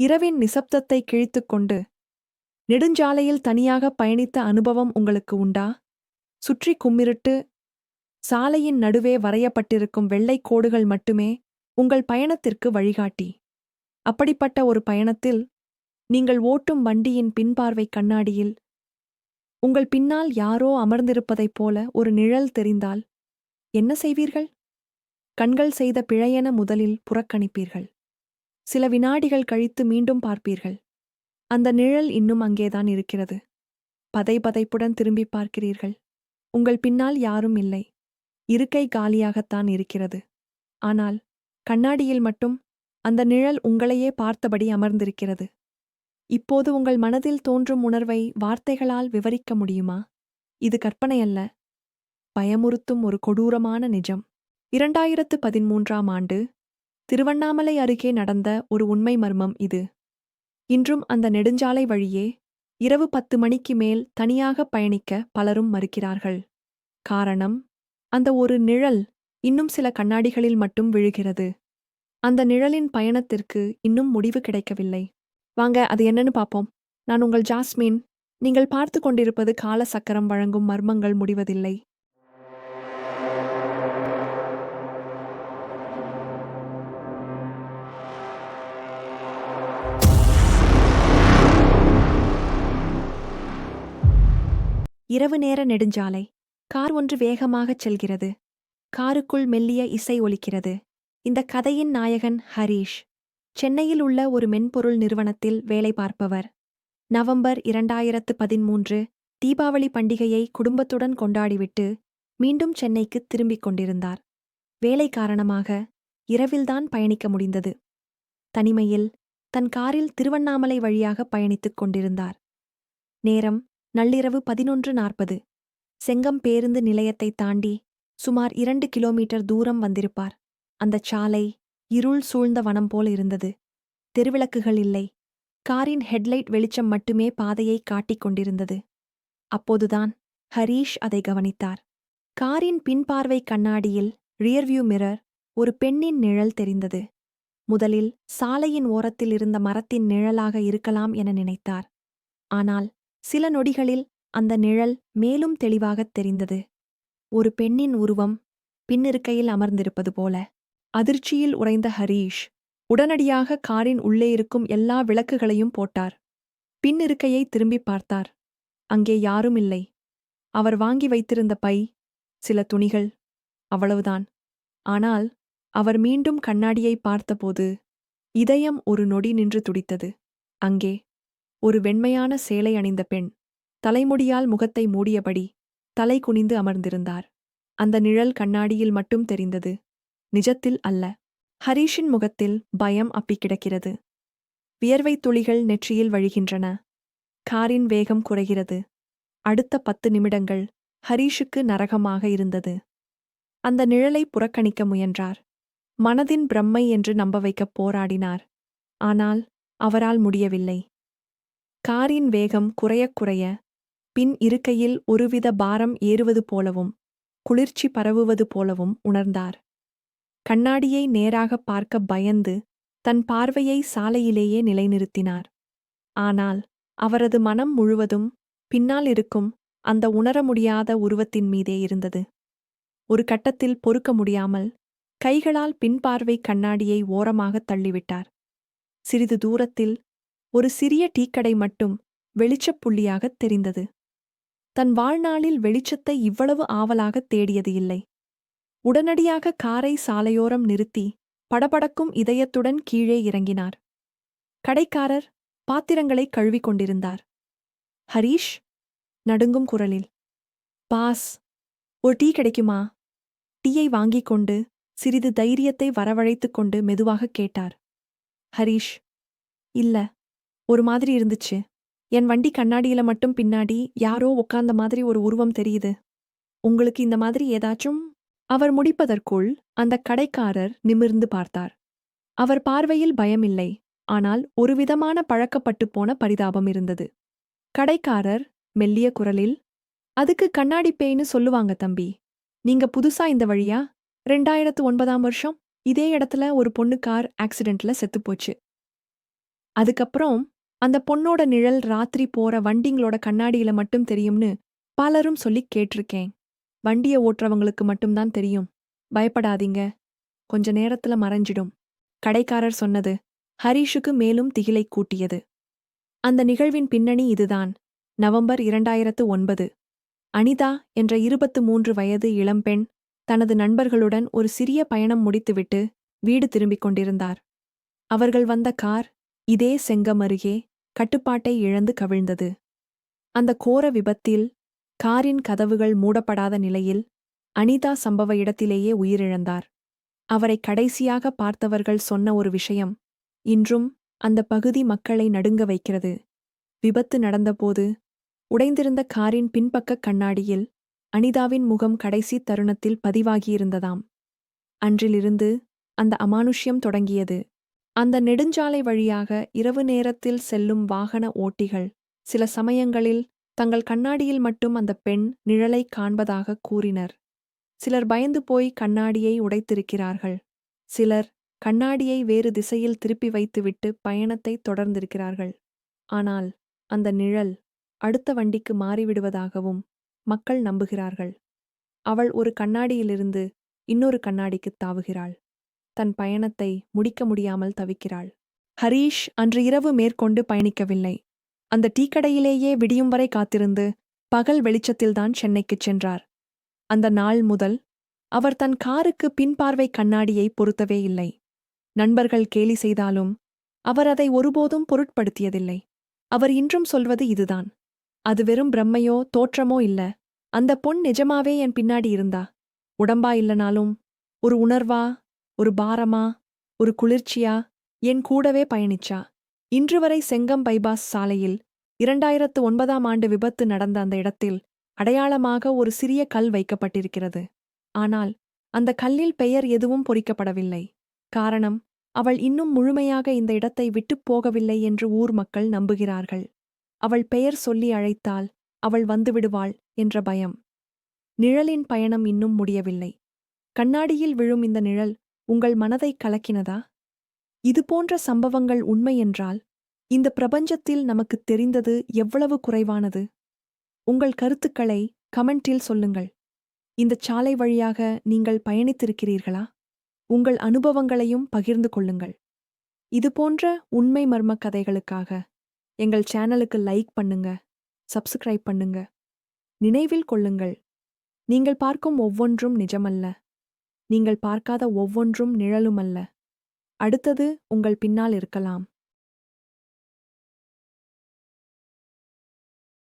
இரவின் நிசப்தத்தை கிழித்துக் கொண்டு நெடுஞ்சாலையில் தனியாக பயணித்த அனுபவம் உங்களுக்கு உண்டா? சுற்றி கும்மிருட்டு சாலையின் நடுவே வரையப்பட்டிருக்கும் வெள்ளைக் கோடுகள் மட்டுமே உங்கள் பயணத்திற்கு வழிகாட்டி. அப்படிப்பட்ட ஒரு பயணத்தில் நீங்கள் ஓட்டும் வண்டியின் பின்பார்வை கண்ணாடியில் உங்கள் பின்னால் யாரோ அமர்ந்திருப்பதைப் போல ஒரு நிழல் தெரிந்தால் என்ன செய்வீர்கள்? கண்கள் செய்த பிழையென முதலில் புறக்கணிப்பீர்கள். சில வினாடிகள் கழித்து மீண்டும் பார்ப்பீர்கள். அந்த நிழல் இன்னும் அங்கேதான் இருக்கிறது. பதை பதைப்புடன் திரும்பி பார்க்கிறீர்கள். உங்கள் பின்னால் யாரும் இல்லை. இருக்கை காலியாகத்தான் இருக்கிறது. ஆனால் கண்ணாடியில் மட்டும் அந்த நிழல் உங்களையே பார்த்தபடி அமர்ந்திருக்கிறது. இப்போது உங்கள் மனதில் தோன்றும் உணர்வை வார்த்தைகளால் விவரிக்க முடியுமா? இது கற்பனையல்ல. பயமுறுத்தும் ஒரு கொடூரமான நிஜம். இரண்டாயிரத்து பதிமூன்றாம் ஆண்டு திருவண்ணாமலை அருகே நடந்த ஒரு உண்மை மர்மம் இது. இன்றும் அந்த நெடுஞ்சாலை வழியே இரவு பத்து மணிக்கு மேல் தனியாக பயணிக்க பலரும் மறுக்கிறார்கள். காரணம் அந்த ஒரு நிழல் இன்னும் சில கண்ணாடிகளில் மட்டும் விழுகிறது. அந்த நிழலின் பயணத்திற்கு இன்னும் முடிவு கிடைக்கவில்லை. வாங்க அது என்னன்னு பார்ப்போம். நான் உங்கள் ஜாஸ்மின். நீங்கள் பார்த்து கொண்டிருப்பது கால சக்கரம் வழங்கும் மர்மங்கள் முடிவதில்லை. இரவு நேர நெடுஞ்சாலை. கார் ஒன்று வேகமாகச் செல்கிறது. காருக்குள் மெல்லிய இசை ஒலிக்கிறது. இந்த கதையின் நாயகன் ஹரீஷ். சென்னையில் உள்ள ஒரு மென்பொருள் நிறுவனத்தில் வேலை பார்ப்பவர். நவம்பர் இரண்டாயிரத்து பதிமூன்று தீபாவளி பண்டிகையை குடும்பத்துடன் கொண்டாடிவிட்டு மீண்டும் சென்னைக்கு திரும்பிக் கொண்டிருந்தார். வேலை காரணமாக இரவில்தான் பயணிக்க முடிந்தது. தனிமையில் தன் காரில் திருவண்ணாமலை வழியாக பயணித்துக் கொண்டிருந்தார். நேரம் நள்ளிரவு பதினொன்று நாற்பது. செங்கம் பேருந்து நிலையத்தை தாண்டி சுமார் இரண்டு கிலோமீட்டர் தூரம் வந்திருப்பார். அந்தச் சாலை இருள் சூழ்ந்த வனம் போல் இருந்தது. தெருவிளக்குகள் இல்லை. காரின் ஹெட்லைட் வெளிச்சம் மட்டுமே பாதையை காட்டிக் கொண்டிருந்தது. அப்போதுதான் ஹரீஷ் அதை கவனித்தார். காரின் பின்பார்வை கண்ணாடியில் ரியர்வியூ மிரர் ஒரு பெண்ணின் நிழல் தெரிந்தது. முதலில் சாலையின் ஓரத்தில் இருந்த மரத்தின் நிழலாக இருக்கலாம் என நினைத்தார். ஆனால் சில நொடிகளில் அந்த நிழல் மேலும் தெளிவாகத் தெரிந்தது. ஒரு பெண்ணின் உருவம் பின்னிருக்கையில் அமர்ந்திருப்பது போல அதிர்ச்சியில் உறைந்த ஹரீஷ் உடனடியாக காரின் உள்ளே இருக்கும் எல்லா விளக்குகளையும் போட்டார். பின்னிருக்கையை திரும்பிப் பார்த்தார். அங்கே யாரும் இல்லை. அவர் வாங்கி வைத்திருந்த பை சில துணிகள் அவ்வளவுதான். ஆனால் அவர் மீண்டும் கண்ணாடியை பார்த்தபோது இதயம் ஒரு நொடி நின்று துடித்தது. அங்கே ஒரு வெண்மையான சேலை அணிந்த பெண் தலைமுடியால் முகத்தை மூடியபடி தலை குனிந்து அமர்ந்திருந்தார். அந்த நிழல் கண்ணாடியில் மட்டும் தெரிந்தது. நிஜத்தில் அல்ல. ஹரீஷின் முகத்தில் பயம் அப்பிக் கிடக்கிறது. வியர்வைத் துளிகள் நெற்றியில் வழிகின்றன. காரின் வேகம் குறைகிறது. அடுத்த பத்து நிமிடங்கள் ஹரீஷுக்கு நரகமாக இருந்தது. அந்த நிழலை புறக்கணிக்க முயன்றார். மனதின் பிரம்மை என்று நம்ப வைக்கப் போராடினார். ஆனால் அவரால் முடியவில்லை. காரின் வேகம் குறையக் குறைய பின் இருக்கையில் ஒருவித பாரம் ஏறுவது போலவும் குளிர்ச்சி பரவுவது போலவும் உணர்ந்தார். கண்ணாடியை நேராகப் பார்க்க பயந்து தன் பார்வையை சாலையிலேயே நிலைநிறுத்தினார். ஆனால் அவரது மனம் முழுவதும் பின்னால் இருக்கும் அந்த உணர முடியாத உருவத்தின் மீதே இருந்தது. ஒரு கட்டத்தில் பொறுக்க முடியாமல் கைகளால் பின்பார்வை கண்ணாடியை ஓரமாகத் தள்ளிவிட்டார். சிறிது தூரத்தில் ஒரு சிறிய டீக்கடை மட்டும் வெளிச்சப் புள்ளியாகத் தெரிந்தது. தன் வாழ்நாளில் வெளிச்சத்தை இவ்வளவு ஆவலாகத் தேடியது இல்லை. உடனடியாக காரை சாலையோரம் நிறுத்தி படபடக்கும் இதயத்துடன் கீழே இறங்கினார். கடைக்காரர் பாத்திரங்களை கழுவிக் கொண்டிருந்தார். ஹரீஷ் நடுங்கும் குரலில். பாஸ் ஒரு டீ கிடைக்குமா? டீயை வாங்கிக் கொண்டு சிறிது தைரியத்தை வரவழைத்துக் கொண்டு மெதுவாகக் கேட்டார். ஹரீஷ் இல்ல. ஒரு மாதிரி இருந்துச்சு. என் வண்டி கண்ணாடியில மட்டும் பின்னாடி யாரோ உட்கார்ந்த மாதிரி ஒரு உருவம் தெரியுது. உங்களுக்கு இந்த மாதிரி ஏதாச்சும்? அவர் முடிப்பதற்குள் அந்த கடைக்காரர் நிமிர்ந்து பார்த்தார். அவர் பார்வையில் பயமில்லை. ஆனால் ஒருவிதமான பழக்கப்பட்டு போன பரிதாபம் இருந்தது. கடைக்காரர் மெல்லிய குரலில் அதுக்கு கண்ணாடி பேய்னு சொல்லுவாங்க தம்பி. நீங்க புதுசா இந்த வழியா? ரெண்டாயிரத்து ஒன்பதாம் வருஷம் இதே இடத்துல ஒரு பொண்ணு கார் ஆக்சிடென்ட்ல செத்துப்போச்சு அதுக்கப்புறம் அந்த பொண்ணோட நிழல் ராத்திரி போற வண்டிங்களோட கண்ணாடியில மட்டும் தெரியும்னு பலரும் சொல்லி கேட்டிருக்கேன். வண்டிய ஓட்டுறவங்களுக்கு மட்டும்தான் தெரியும். பயப்படாதீங்க. கொஞ்ச நேரத்துல மறைஞ்சிடும். கடைக்காரர் சொன்னது ஹரீஷுக்கு மேலும் திகிலை கூட்டியது. அந்த நிகழ்வின் பின்னணி இதுதான். நவம்பர் இரண்டாயிரத்து ஒன்பது. அனிதா என்ற இருபத்து மூன்று வயது இளம்பெண் தனது நண்பர்களுடன் ஒரு சிறிய பயணம் முடித்துவிட்டு வீடு திரும்பிக் கொண்டிருந்தார். அவர்கள் வந்த கார் இதே செங்கம் அருகே கட்டுப்பாட்டை இழந்து கவிழ்ந்தது. அந்த கோர விபத்தில் காரின் கதவுகள் மூடப்படாத நிலையில் அனிதா சம்பவ இடத்திலேயே உயிரிழந்தார். அவரை கடைசியாக பார்த்தவர்கள் சொன்ன ஒரு விஷயம் இன்றும் அந்த பகுதி மக்களை நடுங்க வைக்கிறது. விபத்து நடந்தபோது உடைந்திருந்த காரின் பின்பக்க கண்ணாடியில் அனிதாவின் முகம் கடைசி தருணத்தில் பதிவாகியிருந்ததாம். அன்றிலிருந்து அந்த அமானுஷ்யம் தொடங்கியது. அந்த நெடுஞ்சாலை வழியாக இரவு நேரத்தில் செல்லும் வாகன ஓட்டிகள் சில சமயங்களில் தங்கள் கண்ணாடியில் மட்டும் அந்த பெண் நிழலை காண்பதாக கூறினர். சிலர் பயந்து போய் கண்ணாடியை உடைத்திருக்கிறார்கள். சிலர் கண்ணாடியை வேறு திசையில் திருப்பி வைத்துவிட்டு பயணத்தை தொடர்ந்திருக்கிறார்கள். ஆனால் அந்த நிழல் அடுத்த வண்டிக்கு மாறிவிடுவதாகவும் மக்கள் நம்புகிறார்கள். அவள் ஒரு கண்ணாடியிலிருந்து இன்னொரு கண்ணாடிக்குத் தாவுகிறாள். தன் பயணத்தை முடிக்க முடியாமல் தவிக்கிறாள். ஹரீஷ் அன்று இரவு மேற்கொண்டு பயணிக்கவில்லை. அந்த டீக்கடையிலேயே விடியும் வரை காத்திருந்து பகல் வெளிச்சத்தில்தான் சென்னைக்குச் சென்றார். அந்த நாள் முதல் அவர் தன் காருக்கு பின்பார்வை கண்ணாடியை பொருத்தவே இல்லை. நண்பர்கள் கேலி செய்தாலும் அவர் அதை ஒருபோதும் பொருட்படுத்தியதில்லை. அவர் இன்றும் சொல்வது இதுதான். அது வெறும் பிரம்மையோ தோற்றமோ இல்ல. அந்த பொன் நிஜமாவே என் பின்னாடி இருந்தா? உடம்பா இல்லனாலும் ஒரு உணர்வா ஒரு பாரமா ஒரு குளிர்ச்சியா என் கூடவே பயணிச்சா? இன்று வரை செங்கம் பைபாஸ் சாலையில் இரண்டாயிரத்து ஒன்பதாம் ஆண்டு விபத்து நடந்த அந்த இடத்தில் அடையாளமாக ஒரு சிறிய கல் வைக்கப்பட்டிருக்கிறது. ஆனால் அந்த கல்லில் பெயர் எதுவும் பொறிக்கப்படவில்லை. காரணம் அவள் இன்னும் முழுமையாக இந்த இடத்தை விட்டுப் போகவில்லை என்று ஊர் மக்கள் நம்புகிறார்கள். அவள் பெயர் சொல்லி அழைத்தால் அவள் வந்துவிடுவாள் என்ற பயம். நிழலின் பயணம் இன்னும் முடியவில்லை. கண்ணாடியில் விழும் இந்த நிழல் உங்கள் மனதை கலக்கினதா? இதுபோன்ற சம்பவங்கள் உண்மை என்றால் இந்த பிரபஞ்சத்தில் நமக்குத் தெரிந்தது எவ்வளவு குறைவானது? உங்கள் கருத்துக்களை கமெண்டில் சொல்லுங்கள். இந்தச் சாலை வழியாக நீங்கள் பயணித்திருக்கிறீர்களா? உங்கள் அனுபவங்களையும் பகிர்ந்து கொள்ளுங்கள். இதுபோன்ற உண்மை மர்ம கதைகளுக்காக எங்கள் சேனலுக்கு லைக் பண்ணுங்க சப்ஸ்கிரைப் பண்ணுங்க. நினைவில் கொள்ளுங்கள். நீங்கள் பார்க்கும் ஒவ்வொன்றும் நிஜமல்ல. நீங்கள் பார்க்காத ஒவ்வொன்றும் நிழலுமல்ல. அடுத்தது உங்கள் பின்னால் இருக்கலாம்.